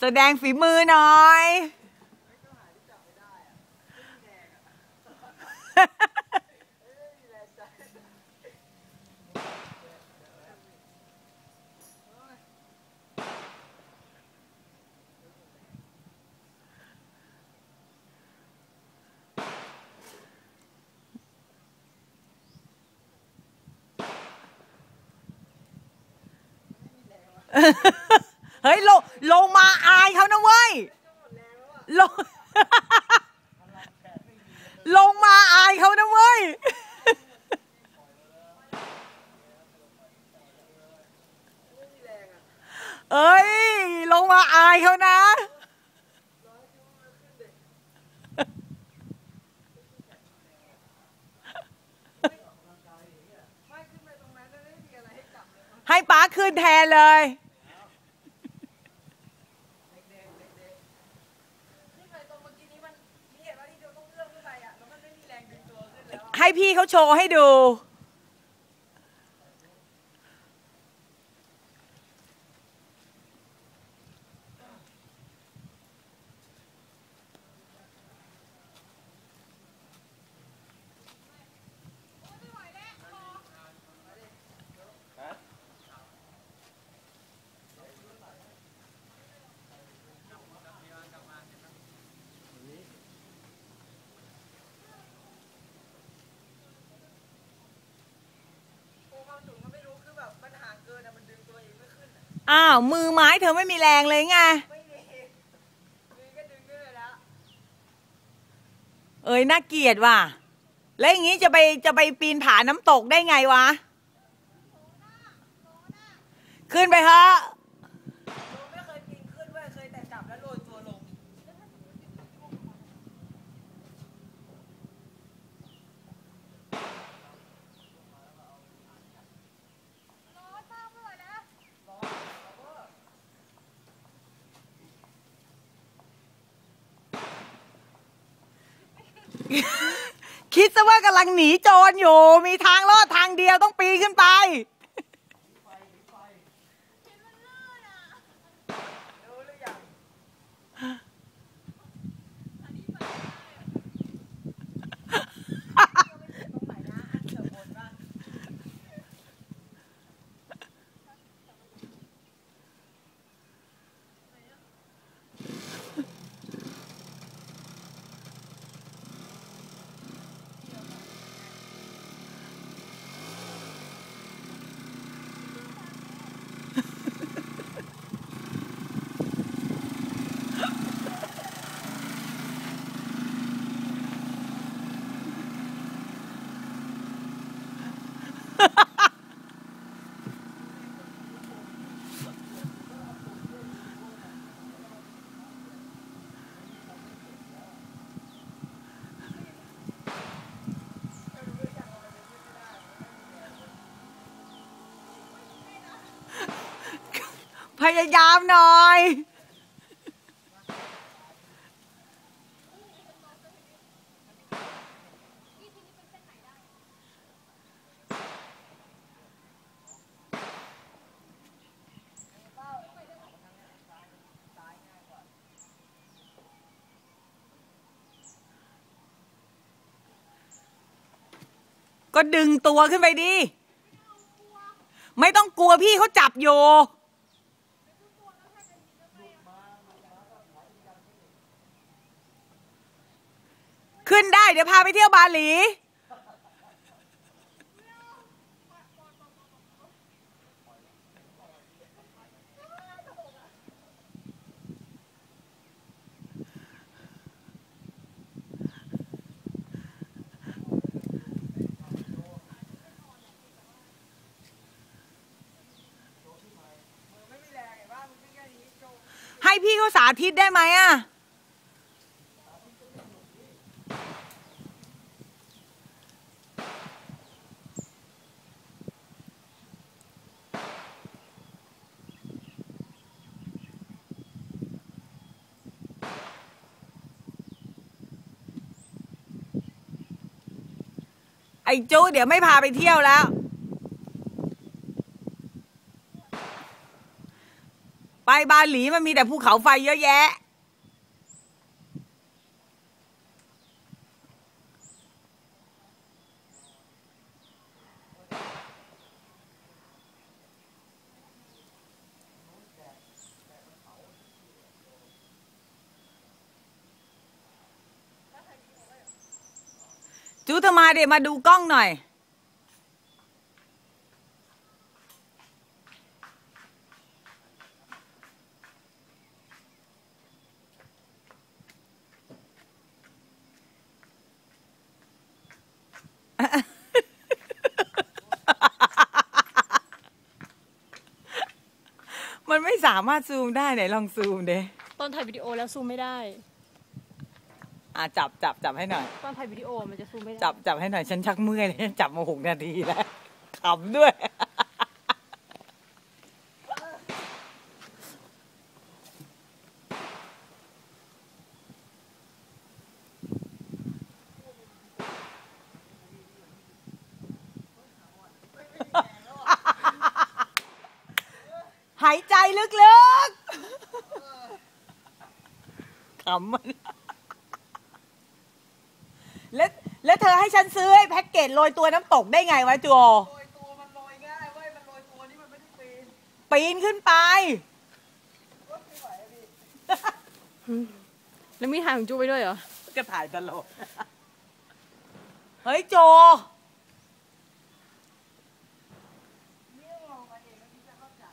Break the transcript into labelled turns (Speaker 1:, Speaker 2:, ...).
Speaker 1: แสดงฝีมือหน่อย เฮ้ยลงลงมาอายเขานะเว้ย ลง ลงมาอายเขานะเว้ย เอ้ย ลงมาอายเขานะ ให้ป้าขึ้นแทนเลย พี่เขาโชว์ให้ดู อ้าว มือไม้เธอไม่มีแรงเลยไงเอ้ยน่าเกลียดว่ะ แล้วอย่างงี้จะไปจะไปปีนผาน้ำตกได้ไงวะ ขึ้นไปเถอะ
Speaker 2: ไม่เคยปีนขึ้นเว้ยเคยแต่จับแล้วโรยตัวลง
Speaker 1: คิดซะว่ากำลังหนีโจรอยู่ มีทางรอดทางเดียวต้องปีนขึ้นไป
Speaker 2: รู้หรือยังตรงไหนนะอันเสือบนป่ะ
Speaker 1: พ ยายามหน่อยก็ดึงตัวขึ้นไปดิ ไม่ต้องกลัวพี่เขาจับอยู่ ขึ้นได้ เดี๋ยวพาไปเที่ยวบาหลี ให้พี่เขาสาธิตได้ไหมอะ ไอ้จูเดี๋ยวไม่พาไปเที่ยวแล้ว ไปไปบาหลีมันมีแต่ภูเขาไฟเยอะแยะ จูเธอมาเดี๋ยวมาดูกล้องหน่อย มันไม่สามารถซูมได้ไหนลองซูมเด้
Speaker 3: ตอนถ่ายวิดีโอแล้วซูมไม่ได้
Speaker 1: อะจับจับจับให้หน่อย
Speaker 3: ตอนถ่ายวิดีโอมันจะซูมไม่ได้
Speaker 1: จับจับให้หน่อยฉันชักเมื่อยเลยจับมาหกนาทีแล้วขำด้วย หายใจลึกๆขำมัน แล้วแล้วเธอให้ฉันซื้อไอ้แพ็กเกจโรยตัวน้ำตกได้ไงวะจูโอ
Speaker 2: โรยตัวมันโรยง่ายเว้ยมันโรยตัวนี่มันไม่ได้ปีน
Speaker 1: ปีนขึ้นไป
Speaker 2: ก็ไม่ไหวอะพี่
Speaker 3: แล้วมีถ่ายของจูไปด้วยเหรอ
Speaker 1: ก็ถ่ายตลก เฮ้ยโจ
Speaker 2: นี่ต้องลองมาเองแล้วพี่จะเข้าใจ